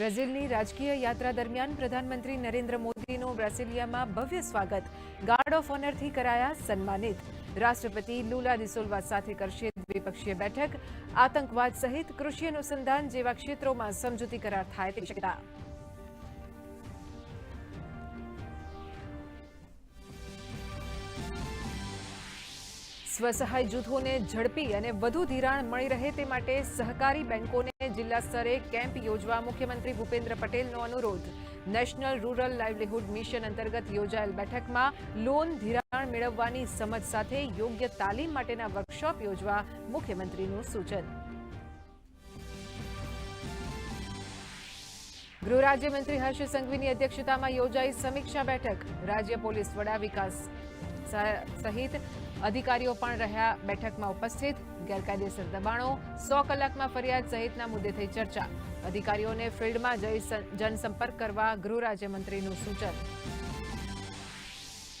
બ્રાઝિલની રાજકીય યાત્રા દરમિયાન પ્રધાનમંત્રી નરેન્દ્ર મોદીનું બ્રાસિલિયામાં ભવ્ય સ્વાગત. ગાર્ડ ઓફ ઓનરથી કરાયા સન્માનિત. રાષ્ટ્રપતિ લુલા દિસોલ્વા સાથે કરશે દ્વિપક્ષીય બેઠક. આતંકવાદ સહિત કૃષિ અનુસંધાન જેવા ક્ષેત્રોમાં સમજૂતી કરાર થાય તેવી શક્યતા. સ્વસહાય જૂથોને ઝડપી અને વધુ ધિરાણ મળી રહે તે માટે સહકારી બેન્કોને જિલ્લા સ્તરે કેમ્પ યોજવા મુખ્યમંત્રી ભૂપેન્દ્ર પટેલનો અનુરોધ. નેશનલ રૂરલ લાઇવલીહુડ મિશન અંતર્ગત યોજાયેલ બેઠકમાં લોન ધિરાણ મેળવવાની સમજ સાથે યોગ્ય તાલીમ માટેના વર્કશોપ યોજવા મુખ્યમંત્રીનું સૂચન. ગૃહ રાજ્યમંત્રી હર્ષ સંઘવીની અધ્યક્ષતામાં યોજાઈ સમીક્ષા બેઠક. રાજ્ય પોલીસ વડા વિકાસ સહિત અધિકારીઓ પણ રહ્યા બેઠકમાં ઉપસ્થિત. ગેરકાયદેસર દબાણો, સો કલાકમાં ફરિયાદ સહિતના મુદ્દે થઈ ચર્ચા. અધિકારીઓને ફિલ્ડમાં જઈ જનસંપર્ક કરવા ગૃહ રાજ્યમંત્રીનું સૂચન.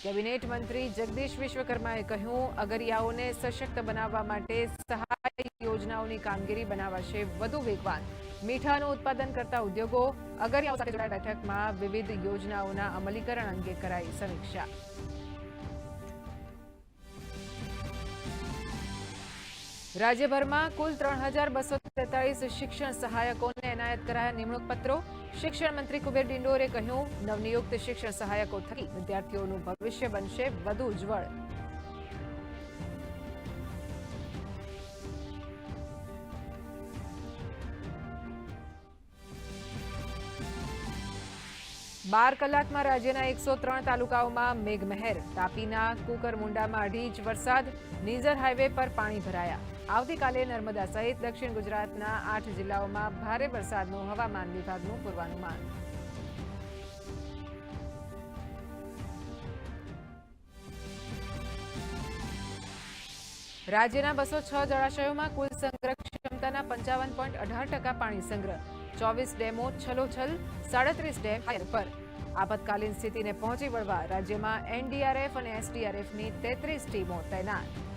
કેબિનેટ મંત્રી જગદીશ વિશ્વકર્માએ કહ્યું, અગરિયાઓને સશક્ત બનાવવા માટે સહાય યોજનાઓની કામગીરી બનાવાશે વધુ વેગવાન. મીઠાનું ઉત્પાદન કરતા ઉદ્યોગો, અગરિયાઓ સાથે બેઠકમાં વિવિધ યોજનાઓના અમલીકરણ અંગે કરાઈ સમીક્ષા. રાજ્યભરમાં કુલ ત્રણ હજાર બસો તેતાલીસ શિક્ષણ સહાયકોને એનાયત કરાયા નિમણૂક પત્રો શિક્ષણ મંત્રી કુબેર ડિંડોરે કહ્યું, નવનિયુક્ત શિક્ષણ સહાયકો થકી વિદ્યાર્થીઓનું ભવિષ્ય બનશે વધુ ઉજ્જવળ. બાર કલાકમાં રાજ્યના એકસો ત્રણ તાલુકાઓમાં મેઘમહેર, તાપીના, કુકરમુંડામાં અઢી ઇંચ વરસાદ, નીઝર હાઈવે પર પાણી ભરાયા. આવતીકાલે નર્મદા સહિત દક્ષિણ ગુજરાતના આઠ જિલ્લાઓમાં ભારે વરસાદનું હવામાન વિભાગનું પૂર્વાનુમાન. રાજ્યના બસો છ જળાશયોમાં કુલ સંગ્રહ ક્ષમતાના પંચાવન પોઈન્ટ અઢાર ટકા પાણી સંગ્રહ. ચોવીસ ડેમો છલોછલ, સાડત્રીસ ડેમ પર. આપતકાલીન સ્થિતિને પહોંચી વળવા રાજ્યમાં એનડીઆરએફ અને એસડીઆરએફની તેત્રીસ ટીમો તૈનાત.